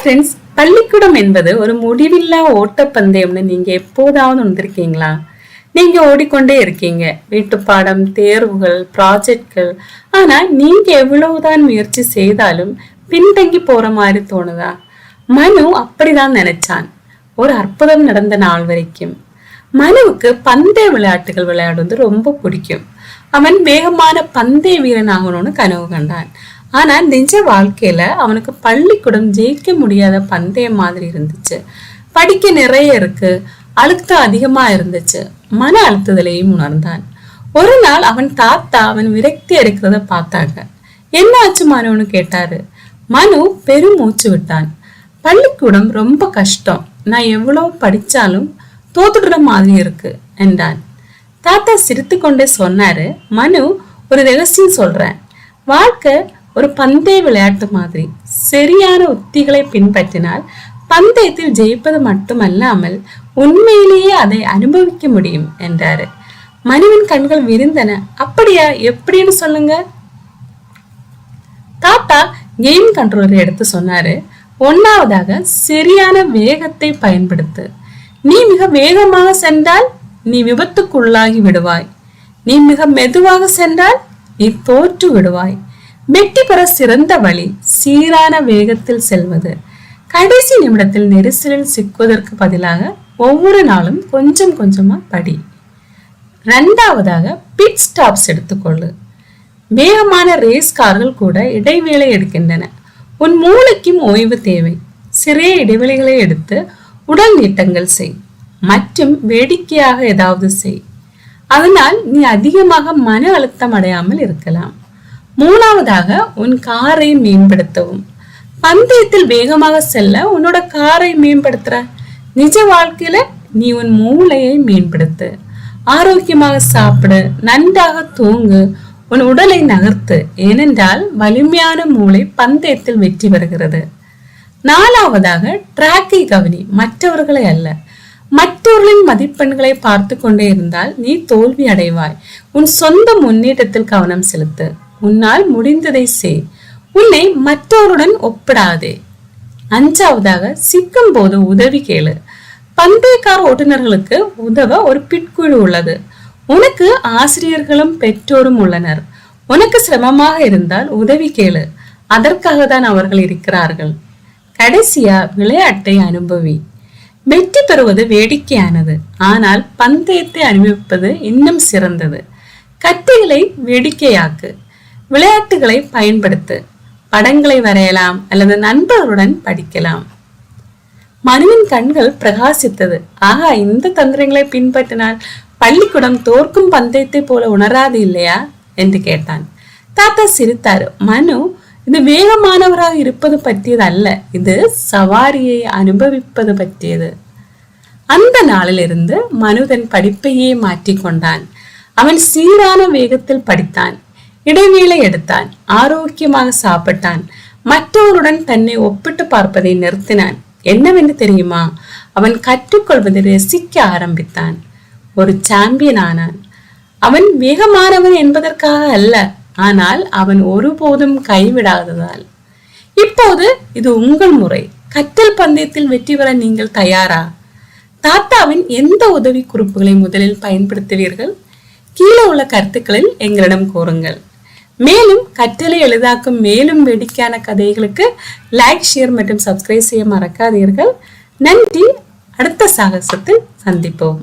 Friends பள்ளிக்கூடம் என்பது ஒரு முடிவில்லா ஓட்டப்பந்தயம்னு நீங்க எப்போதாவது உணர்ந்திருக்கீங்களா? நீங்க ஓடிக்கொண்டே இருக்கீங்க. வீட்டு பாடம் தேர்வுகள் ப்ராஜெக்ட்கள் ஆனா நீங்க எவ்வளவுதான் முயற்சி செய்தாலும் பின்தங்கி போற மாதிரி தோணுதா? மனு அப்படிதான் நினைச்சான். ஒரு அற்புதம் நடந்த நாள் வரைக்கும். மனுவுக்கு பந்தய விளையாட்டுகள் விளையாடுவது ரொம்ப பிடிக்கும். அவன் வேகமான பந்தய வீரன் ஆகணும்னு கனவு கண்டான். ஆனா நிஜ வாழ்க்கையில அவனுக்கு பள்ளிக்கூடம் ஜெயிக்க முடியாத பந்தயம் மாதிரி இருந்துச்சு. படிக்க நிறைய இருக்கு. அழுத்தம் அதிகமா இருந்துச்சு. மன அழுத்தத்திலையும் உணர்ந்தான். ஒரு நாள் அவன் தாத்தா அவன் விரக்தி எடுக்கிறத பார்த்தாங்க. என்ன ஆச்சு மனுன்னு கேட்டாரு. மனு பெருமூச்சு விட்டான். பள்ளிக்கூடம் ரொம்ப கஷ்டம். நான் எவ்வளவு படிச்சாலும் தோத்துடுற மாதிரி இருக்கு என்றான். தாத்தா சிரித்துக்கொண்டே சொன்னாரு. மனு ஒரு ரகசியம் சொல்றேன். வாழ்க்கை ஒரு பந்தய விளையாட்டு மாதிரி. சரியான உத்திகளை பின்பற்றினால் பந்தயத்தில் ஜெயிப்பது மட்டுமல்லாமல் உண்மையிலேயே அதை அனுபவிக்க முடியும் என்றாரு. மனுவின் கண்கள் விரிந்தன. அப்படியா? எப்படின்னு சொல்லுங்க? தாத்தா கேம் கண்ட்ரோலர் எடுத்து சொன்னாரு. ஒன்னாவதாக சரியான வேகத்தை பயன்படுத்து. நீ மிக வேகமாக சென்றால் நீ விபத்துக்குள்ளாகி விடுவாய். நீ மிக மெதுவாக சென்றால் நீ தோற்று விடுவாய். வெற்றி பெற சிறந்த வழி சீரான வேகத்தில் செல்வது. கடைசி நிமிடத்தில் நெரிசலில் சிக்குவதற்கு பதிலாக ஒவ்வொரு நாளும் கொஞ்சம் கொஞ்சமா படி. ரெண்டாவதாக பிட் ஸ்டாப்ஸ் எடுத்துக்கொள்ளு. வேகமான ரேஸ் கார்கள் கூட இடைவேளை எடுக்கின்றன. உன் மூளைக்கும் ஓய்வு தேவை. சிறிய இடைவெளிகளை எடுத்து உடல் நீட்டங்கள் செய். மற்றும் வேடிக்கையாக ஏதாவது செய். அதனால் நீ அதிகமாக மன அழுத்தம் அடையாமல் இருக்கலாம். மூணாவதாக உன் காரை மேம்படுத்தவும். பந்தயத்தில் வேகமாக செல்ல உன்னோட காரை மேம்படுத்துற. நிஜ வாழ்க்கையில நீ உன் மூளையை மேம்படுத்து. ஆரோக்கியமாக சாப்பிடு நன்றாக தூங்கு உன் உடலை நகர்த்து. ஏனென்றால் வலிமையான மூளை பந்தயத்தில் வெற்றி பெறுகிறது. நாலாவதாக டிராக்கை கவனி மற்றவர்களை அல்ல. மற்றவர்களின் மதிப்பெண்களை பார்த்து கொண்டே இருந்தால் நீ தோல்வி அடைவாய். உன் சொந்த முன்னேற்றத்தில் கவனம் செலுத்து. உன்னால் முடிந்ததை செய். உன்னை மற்றவருடன் ஒப்பிடாதே. அஞ்சாவதாக சிக்கும் போது உதவி கேளு. பந்தயக்கார ஓட்டுநர்களுக்கு உதவ ஒரு பிட்குழு உள்ளது. உனக்கு ஆசிரியர்களும் பெற்றோரும் உள்ளனர். உனக்கு சிரமமாக இருந்தால் உதவி கேளு. அதற்காக தான் அவர்கள் இருக்கிறார்கள். கடைசியா விளையாட்டை அனுபவி. வெற்றி பெறுவது வேடிக்கையானது. ஆனால் பந்தயத்தை அனுபவிப்பது இன்னும் சிறந்தது. கத்திகளை வேடிக்கையாக்கு. விளையாட்டுகளை பயன்படுத்து படங்களை வரையலாம் அல்லது நண்பர்களுடன் படிக்கலாம். மனுவின் கண்கள் பிரகாசித்தது. ஆகா இந்த தந்திரங்களை பின்பற்றினால் பள்ளிக்கூடம் தோற்கும் பந்தயத்தை போல உணராது இல்லையா? என்று கேட்டான். தாத்தா சிரித்தார். மனு இது வேகமானவராக இருப்பது பற்றியது அல்ல இது சவாரியை அனுபவிப்பது பற்றியது. அந்த நாளிலிருந்து மனு தன் படிப்பையே மாற்றிக்கொண்டான். அவன் சீரான வேகத்தில் படித்தான். இடைவேளை எடுத்தான். ஆரோக்கியமாக சாப்பிட்டான். மற்றவருடன் தன்னை ஒப்பிட்டு பார்ப்பதை நிறுத்தினான். என்னவென்று தெரியுமா? அவன் கற்றுக்கொள்வதை ரசிக்க ஆரம்பித்தான். ஒரு சாம்பியன் ஆனான். அவன் வேகமானவன் என்பதற்காக அல்ல ஆனால் அவன் ஒருபோதும் கைவிடாததால். இப்போது இது உங்கள் முறை. கற்றல் பந்தயத்தில் வெற்றி பெற நீங்கள் தயாரா? தாத்தாவின் எந்த உதவி குறிப்புகளை முதலில் பயன்படுத்துவீர்கள்? கீழே உள்ள கருத்துக்களில் எங்களிடம் கூறுங்கள். மேலும் கற்றலை எளிதாக்கும் மேலும் வேடிக்கையான கதைகளுக்கு லைக் ஷேர் மற்றும் சப்ஸ்கிரைப் செய்ய மறக்காதீர்கள். நன்றி. அடுத்த சாகசத்தில் சந்திப்போம்.